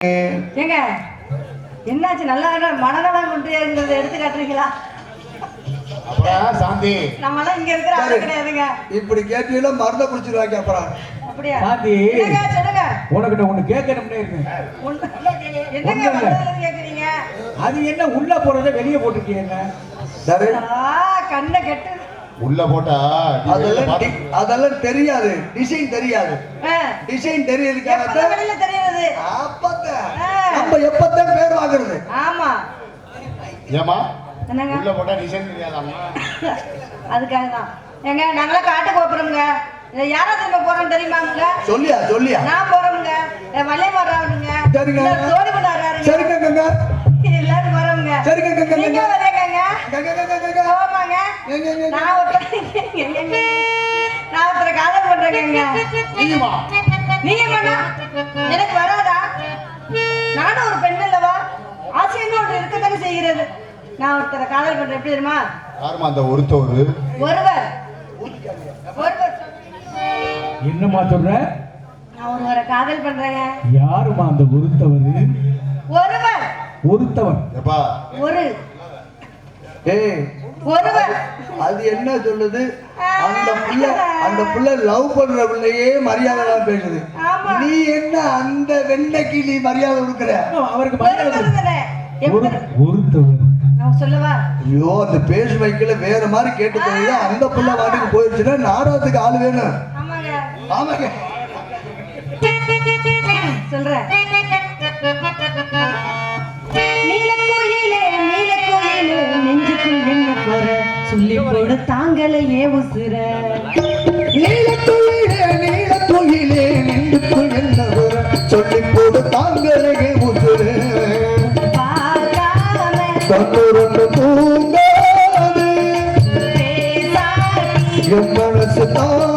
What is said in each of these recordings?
ஏங்க என்னாச்சு? நல்லா மனநலம் குன்றியங்கிறத எடுத்து காட்டுறீங்களா? சாந்தி. நம்ம எல்லாம் இங்க இருக்கிற ஆளு கிடையாதுங்க. இப்படி கேட்டீங்கன்னா மருந்த குடிச்சிருவாங்க அப்புறம் அப்படியா? சாந்தி. சொல்லுங்க. உனக்கிட்ட ஒண்ணு கேட்கணும்னே இருக்கு ஒண்ணு- என்னங்க கேக்குறீங்க அது என்ன உள்ள போறத வெளியே போட்டுருக்கீங்க கண்ணை கெட்டு உள்ள போட்டா அதெல்லாம் அதெல்லாம் தெரியாது. டிசைன் தெரியாது. டிசைன் தெரியறதுக்காக தெரியுது? அப்பத்தான் ஆ. நம்ம எப்பத்தான் பேர் வாங்குறது? ஆமா. ஏமா என்னங்க? உள்ள போட்டா டிசைன் தெரியாதாமா அதுக்காக தான். ஏங்க நாங்களாம் காட்டுக்கு போறோம்ங்க இதை யாரா திரும்ப போறோம் தெரியுமாங்க சொல்லியா சொல்லியா? நான் போறோம்ங்க வள்ளியம் வர்றாருங்க சரிங்க. தோடி பண்ண வர்றாருங்க. சரிங்க எல்லாரும் வரோங்க சரிங்க நீங்க ஆமாங்க? நான் ஒருத்தர் நான் ஒருத்தரை காதல் பண்றேங்க. நீங்க பண்ணா எனக்கு வராதா? நானும் ஒரு பெண் அல்லவா? ஆசைன்னு ஒன்று இருக்கத்தானே செய்கிறது. நான் ஒருத்தரை காதல் பண்றேன். எப்படி தெரியுமா? யாருமா அந்த ஒருத்தவர் ஒருவர். ஒருவர். என்னம்மா சொல்ற? நான் ஒருவரை காதல் பண்றேங்க. யாருமா அந்த ஒருத்தவர்? ஒருவர். ஒருத்தவன் எப்பா? ஒரு. அது என்ன சொல்லுது? அந்த புள்ள அந்த புள்ள லவ் பண்ற பிள்ளையே மரியாதை தான் பேசுது. ஆமா. நீ என்ன அந்த வெண்ணைக்கு நீ மரியாதை கொடுக்குற? அவருக்கு மரியாதை ஐயோ அந்த பேசு வைக்கல வேற மாதிரி கேட்டு போய் அந்த புள்ள வாட்டுக்கு போயிடுச்சுன்னா நாடகத்துக்கு ஆள் வேணும். ஆமாங்க. ஆமாங்க. சொல்றேன். நெஞ்சுக்குள் என்ன போற. சொல்லி போடு தாங்களையே உசுர. நீலத்துயிலே நீலத்துயிலே நெஞ்சுக்குள் என்ன வர சொல்லி போடு தாங்களே உசுரு. கண்ணுரண்டு தூங்காது. என் மனசு தாங்காது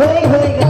wait, wait, wait.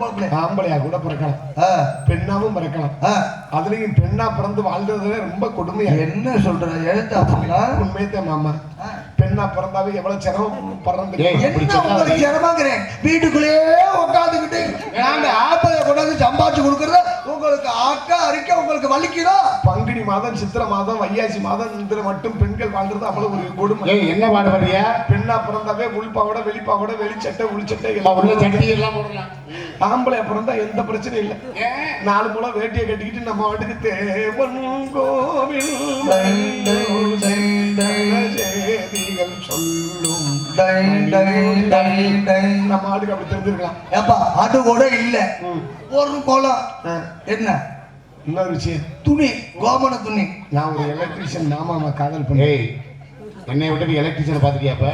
பொம்பளை. ஆம்பளையா கூட பிறக்கலாம். பெண்ணாவும் பிறக்கலாம். அதுலயும் பெண்ணா பிறந்து வாழ்றதுல ரொம்ப கொடுமையா என்ன சொல்ற எழுத்து அப்படின்னா உண்மையத்தான் மாமா. பெண்ணா பிறந்தாவே எவ்வளவு என்ன உங்களுக்கு சிரமங்கிறேன்? வீட்டுக்குள்ளேயே உட்காந்துக்கிட்டு ஆப்பிள கொண்டாந்து சம்பாதிச்சு கொடுக்கறத உங்களுக்கு அக்கா அரிக்க உங்களுக்கு வலிக்குதோ? பங்குனி மாதம் சித்திரை மாதம் வையாசி மாதம் இதுல மட்டும் பெண்கள் வாழ்றது அவ்வளவு ஒரு கொடுமை. ஏய் என்ன பாடுபடுறிய பெண்ணா பிறந்தாவே உள்பாவோட வெளிப்பாவோட வெளிச்சட்டை உள்சட்டை எல்லாம் உள்ள சட்டி எல்லாம் போடலாம் ஆம்பளை பிறந்தா எந்த பிரச்சனையும் இல்லை. நாலு மூலம் வேட்டியை கட்டிக்கிட்டு நம்ம வாட்டுக்கு தேவன் கோவில். சொல்லும் நம்ம ஆட்டுக்கு அப்படி தெரிஞ்சிருக்கலாம். ஏப்பா அது கூட இல்ல. குளம் ஆ, என்ன? இன்னொரு விஷயம் துணி கோமண துணி. நான் ஒரு எலக்ட்ரிஷியன் மாமாவை காதல் பண்ணேன். என்னை விட்டு எலக்ட்ரிஷியனை பாத்துக்கியா அப்ப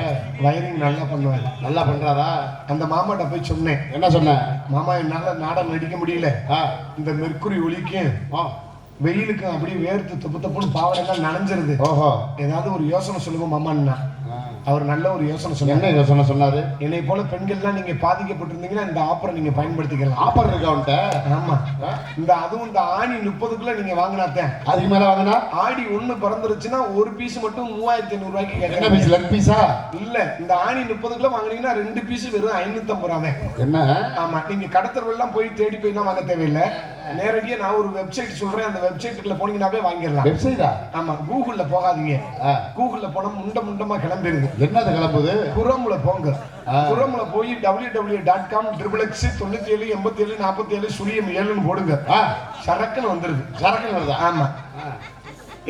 வயரிங் நல்லா பண்ணுவேன். நல்லா பண்றாரா அந்த மாமாட்ட போய் சொன்னேன். என்ன சொன்ன? மாமா என்னால நாடகம் நடிக்க முடியல. ஆ, இந்த மெர்க்குரி ஒலிக்கும். ஆ, வெயிலுக்கு அப்படியே வேர்த்து துப்பு தப்புன்னு பாவடைலாம் நனைஞ்சிருது. ஓஹோ. ஏதாவது ஒரு யோசனை சொல்லுங்க மாமான்னா. அவர் நல்ல ஒரு யோசனை சொன்னார். என்ன சொன்ன சொன்னாரு? என்னை போல பெண்கள்லாம் நீங்க பாதிக்கப்பட்டிருந்தீங்கன்னா இந்த ஆப்பரை நீங்க பயன்படுத்திக்கலாம். ஆஃபர் இருக்கா அவன்கிட்ட? ஆமா. இந்த அதுவும் இந்த ஆணி முப்பதுக்குள்ள நீங்க வாங்கினாத்தேன் அதுக்கு மேல வாங்கினா? ஆடி ஒண்ணு பிறந்துருச்சுன்னா ஒரு பீஸ் மட்டும் மூவாயிரத்தி ஐநூறு ரூபாய்க்கு என்ன பீஸ் லெக் பீஸா இல்ல இந்த ஆணி முப்பதுக்குள்ள வாங்குனீங்கன்னா ரெண்டு பீஸ் வெறும் ஐநூத்தி ஐம்பது ரூபாய் என்ன? ஆமா நீங்க கடத்தரெல்லாம் போய் தேடி போய்லாம் வாங்க தேவையில்லை. நேரடியா நான் ஒரு வெப்சைட் சொல்றேன். அந்த வெப்சைட்டுக்குள்ள போனீங்கன்னாவே வாங்கிடலாம். வெப்சைட்டா ஆமா கூகுள்ல போகாதீங்க. கூகுள்ல போனா முண்ட முண்டமா கிளம்பிடுது என்னது கிளம்புது? குரம்ல போங்க. குரம்ல போய் W W dot com triple X தொண்ணூத்தி ஏழு எண்பத்தி ஏழு நாற்பத்தி ஏழு சுழியம் ஏழுன்னு போடுங்க. சரக்குன்னு வந்துருது. சரக்கு வருதா? ஆமா.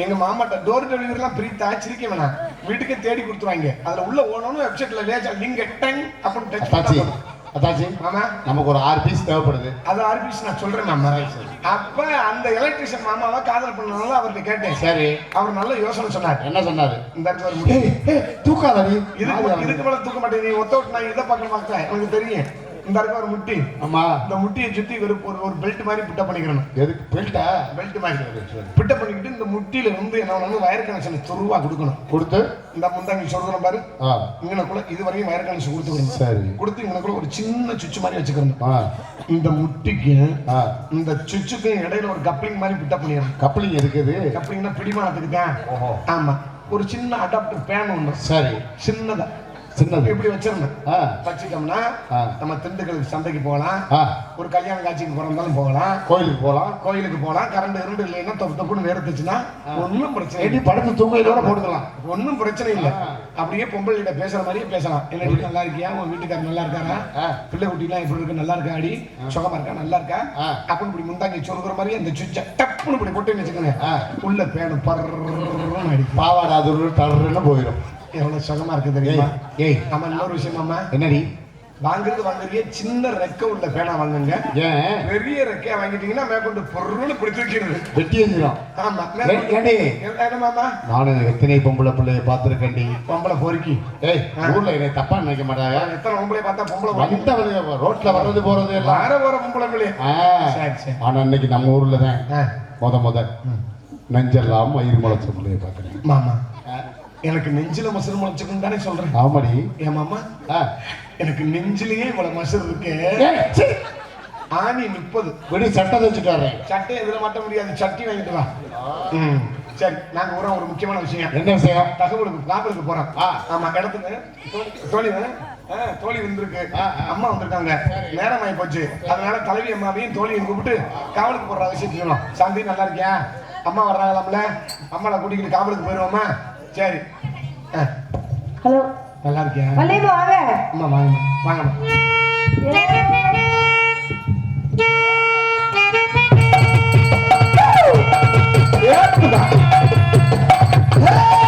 எங்க மாமாட்ட டோர் டெலிவரிலாம் பிரித்தா சிரிக்க வேணாம். வீட்டுக்கே தேடி கொடுத்துருவாங்க. அதுல உள்ள ஓனணும் வெப்சைட்ல லேச்சா லிங்க் டங் அப்படின்னு டச் பண்ணா போதும். அத்தாச்சி மாமா நமக்கு ஒரு ஆறு பீஸ் தேவைப்படுது. அது ஆர்பிசி நான் சொல்றேன் மாமா. அப்ப அந்த எலக்ட்ரிஷியன் மாமாவை காதல் பண்ணனால அவர்கிட்ட கேட்டேன். சரி. அவர் நல்ல யோசனை சொன்னார். என்ன சொன்னாரு? இந்த இடத்துல தூக்காதடி இதுக்கு இதுக்கு மேல தூக்க மாட்டேன். நீ ஒத்த விட்டு நான் இதை பார்க்க மாட்டேன் எனக்கு தெரியும். இந்த இருக்க ஒரு முட்டி. ஆமா. இந்த முட்டியை சுத்தி ஒரு ஒரு பெல்ட் மாதிரி பிட்ட பண்ணிக்கிறேன் எதுக்கு? பெல்ட்டா பெல்ட் மாதிரி. பிட்ட பண்ணிக்கிட்டு இந்த முட்டியில வந்து என்ன பண்ணணும்? வயர் கனெக்ஷன் துருவா கொடுக்கணும். கொடுத்து? இந்த முந்தாங்க சொல்றேன் பாரு. இங்கனக்குள்ள இது வரையும் வயர் கனெக்ஷன் கொடுத்துக்கணும். சரி. கொடுத்து இங்கனக்குள்ள ஒரு சின்ன சுவிட்ச் மாதிரி வச்சுக்கணும். இந்த முட்டிக்கு இந்த சுவிட்சுக்கும் இடையில ஒரு கப்ளிங் மாதிரி பிட்ட பண்ணிடணும். கப்ளிங் இருக்குது கப்ளிங்னா பிடிமானத்துக்கு தான். ஆமா. ஒரு சின்ன அடாப்டர் பேன் ஒண்ணு. சரி. சின்னதா. சின்னது. இப்படி வச்சிருந்தேன் வச்சுட்டோம்னா. நம்ம திண்டுக்கலுக்கு சந்தைக்கு போகலாம். ஒரு கல்யாண காட்சிக்கு போறதாலும் போகலாம். கோயிலுக்கு போலாம் கோயிலுக்கு போகலாம். கரண்ட் இரண்டு இல்லைன்னா தொப்பு தொப்புன்னு வேர்த்துச்சுன்னா ஒன்றும் பிரச்சனை இல்லை. படுத்து தூங்கையிலோட போட்டுக்கலாம். ஒன்றும் பிரச்சனை இல்லை. அப்படியே பொம்பளைகிட்ட பேசுற மாதிரியே பேசலாம். என்ன நல்லா இருக்கியா? உன் வீட்டுக்காரர் நல்லா இருக்காரா. பிள்ளை குட்டிலாம் எப்படி இருக்கு? நல்லா இருக்கா அடி? சுகமா இருக்கா? நல்லா இருக்கா. அப்படின்னு இப்படி முந்தாங்கி சொல்கிற மாதிரி அந்த சுவிட்சை டப்புன்னு இப்படி போட்டு வச்சுக்கோங்க. உள்ள பேனு பர்றன்னு பாவாடை அது ஒரு டர்ன்னு போயிடும் எவ்வளவு சுகமா இருக்கு தெரியுமா? ஏய். ஆமா இன்னொரு விஷயம் மாமா. என்னடி? வாங்குறது வாங்குறீங்க சின்ன ரெக்க உள்ள பேனா வாங்குங்க. ஏன்? பெரிய ரெக்கையா வாங்கிட்டீங்கன்னா மேற்கொண்டு பொருள்னு பிடிச்சி வைக்கிறது வெட்டி எஞ்சிடும் ஆமா மாமா? நானும் எத்தனை பொம்பளை பிள்ளைய பார்த்துருக்கேன்டி? பொம்பளை பொறுக்கி. ஏய் ஊர்ல என்னை தப்பா நினைக்க மாட்டாங்க எத்தனை பொம்பளை பார்த்தா பொம்பளை. வந்தவங்க ரோட்ல வர்றது போறது வார வார பொம்பளை பிள்ளை. ஆ. சரி, சரி. ஆனா இன்னைக்கு நம்ம ஊர்ல தான். முத முத நஞ்செல்லாம் மயிர் முளைச்ச பிள்ளைய பாக்குறேன் மாமா. எனக்கு நெஞ்சில மசரு முளைச்சுக்குன்னு தானே சொல்றேன். ஆமாடி. ஏன் மாமா. எனக்கு நெஞ்சிலேயே இவ்வளவு மசரு இருக்கு. ஆணி முப்பது. விடி சட்டை தச்சுட்டு வரேன் சட்டை எதுல மாட்ட முடியாது சட்டி வாங்கிட்டு வா. சரி நாங்க ஊரா ஒரு முக்கியமான விஷயம். என்ன விஷயம்? தகவலுக்கு காவலுக்கு போறோம். ஆமா இடத்துக்கு. தோழி தோழி வந்திருக்கு. அம்மா வந்திருக்காங்க. நேரம் ஆகி போச்சு. அதனால தலைவி அம்மாவையும் தோழியும் கூப்பிட்டு காவலுக்கு போடுற அவசியம் சொல்லணும் சாந்தி நல்லா இருக்கியா? அம்மா வர்றாங்களாம்ல? அம்மாவை கூட்டிக்கிட்டு காவலுக்கு போயிருவோமா? சரி ஆ, ஹலோ நல்லா இருக்கியா வள்ளியம்மா வாங்க அம்மா வாங்கம்மா வாங்கம்மா Thank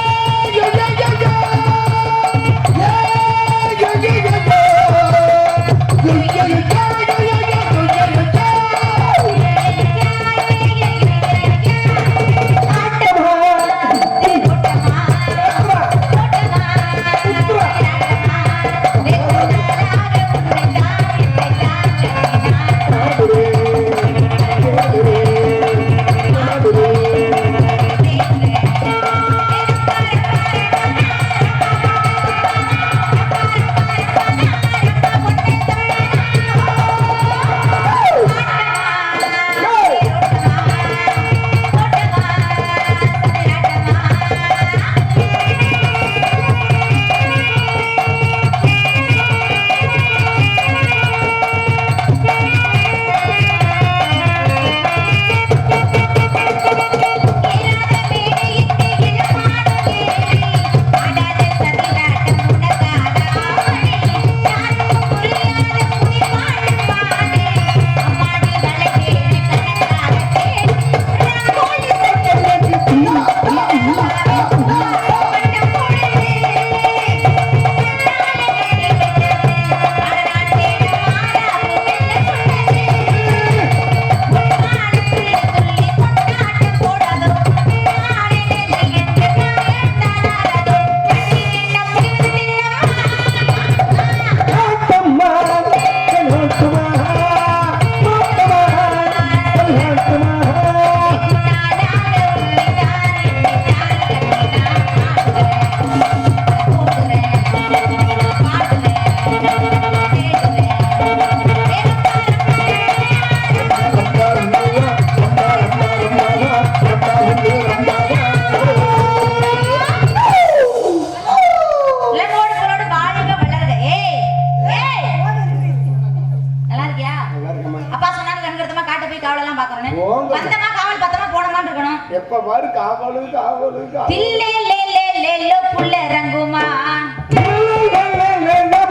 பாக்குறேன் பத்தமா காவல் பத்தமா இருக்கணும். எப்ப பாரு காவலு காவலு தில்லே லே லே லே புள்ள இறங்குமா?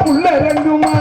புள்ள இறங்குமா?